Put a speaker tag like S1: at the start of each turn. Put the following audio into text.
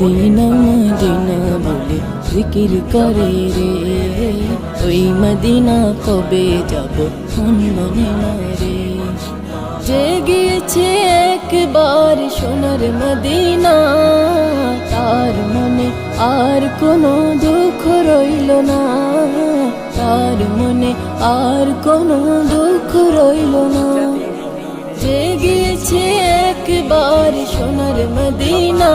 S1: Medina Medina বলে জিকির করে রে। ওই মদিনা কবে যাব মনে না রে। যে গিয়েছে একবার সোনার মদিনা, তার মনে আর কোনো দুঃখ রইল না। তার মনে আর কোনো দুঃখ রইল না। যে গিয়েছে একবার সোনার মদিনা